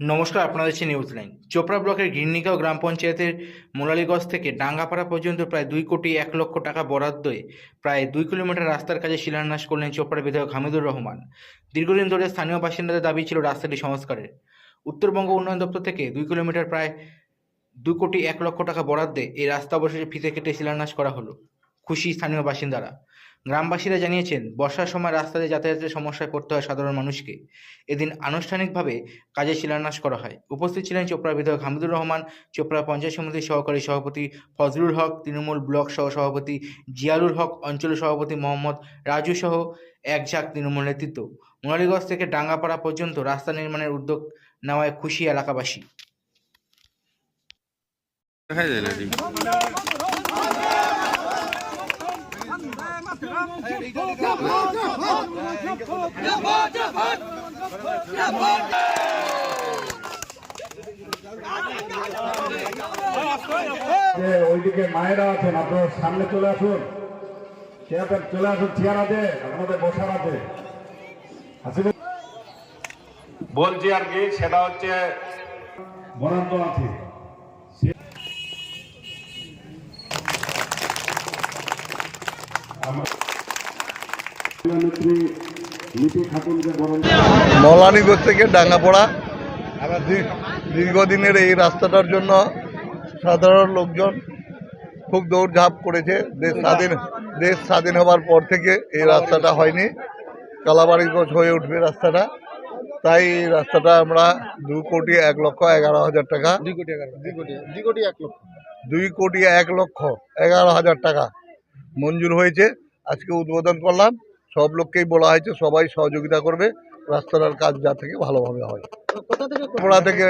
নমস্কার, আপনারা দেখছেন নিউজ লাইন চোপড়া ব্লকের গির্নিগাঁও গ্রাম পঞ্চায়েতের মোলালিগঞ্জ থেকে ডাঙ্গাপাড়া পর্যন্ত প্রায় দুই কোটি এক লক্ষ টাকা বরাদ্দে প্রায় দুই কিলোমিটার রাস্তার কাজে শিলান্যাস করলেন চোপড়া বিধায়ক হামিদুর রহমান। দীর্ঘদিন ধরে স্থানীয় বাসিন্দাদের দাবি ছিল রাস্তাটি সংস্কারের। উত্তরবঙ্গ উন্নয়ন দপ্তর থেকে দুই কিলোমিটার প্রায় দুই কোটি এক লক্ষ টাকা বরাদ্দে এই রাস্তা অবশেষে ফিতে কেটে শিলান্যাস করা হলো। খুশি স্থানীয় বাসিন্দারা। গ্রামবাসীরা জানিয়েছেন, বর্ষার সময় রাস্তাতে যাতায়াতের সমস্যায় পড়তে হয় সাধারণ মানুষকে। এদিন আনুষ্ঠানিকভাবে কাজে শিলান্যাস করা হয়। উপস্থিত ছিলেন চোপড়া বিধায়ক হামিদুর রহমান, চোপড়া পঞ্চায়েত সমিতির সহকারী সভাপতি ফজলুল হক, তৃণমূল ব্লক সহ সভাপতি জিয়ালুল হক, অঞ্চল সভাপতি মোহাম্মদ রাজু সহ এক ঝাঁক তৃণমূল নেতৃত্ব। মোনালীগঞ্জ থেকে ডাঙ্গাপাড়া পর্যন্ত রাস্তা নির্মাণের উদ্যোগ নেওয়ায় খুশি এলাকাবাসী। যে ওইদিকে মায়েরা আছেন আপনারা সামনে চলে আসুন। চেয়ার চলে আসুন চেয়ার আছে আপনাদের বসার আছে। বলছি আর কি সেটা হচ্ছে বরাদ্দ আছে। মৌলানিগঞ্জ থেকে ডাঙ্গাপড়া। দী- দীর্ঘদিনের এই রাস্তাটার জন্য সাধারণ লোকজন খুব দৌড়ঝাঁপ করেছে। দেশ স্বাধীন দেশ স্বাধীন হবার পর থেকে এই রাস্তাটা হয়নি। কালাবাড়িগঞ্জ হয়ে উঠবে রাস্তাটা। তাই এই রাস্তাটা আমরা দু কোটি এক লক্ষ এগারো হাজার টাকা। দুই কোটি এক লক্ষ। দুই কোটি এক লক্ষ এগারো হাজার টাকা। মঞ্জুর হয়েছে আজকে উদ্বোধন করলাম। সব লোককেই বলা হয়েছে সবাই সহযোগিতা করবে। রাস্তাটার কাজ যা থেকে ভালোভাবে হয়। থেকে থেকে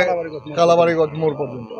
কালাবাড়িগঞ্জ মোড় পর্যন্ত।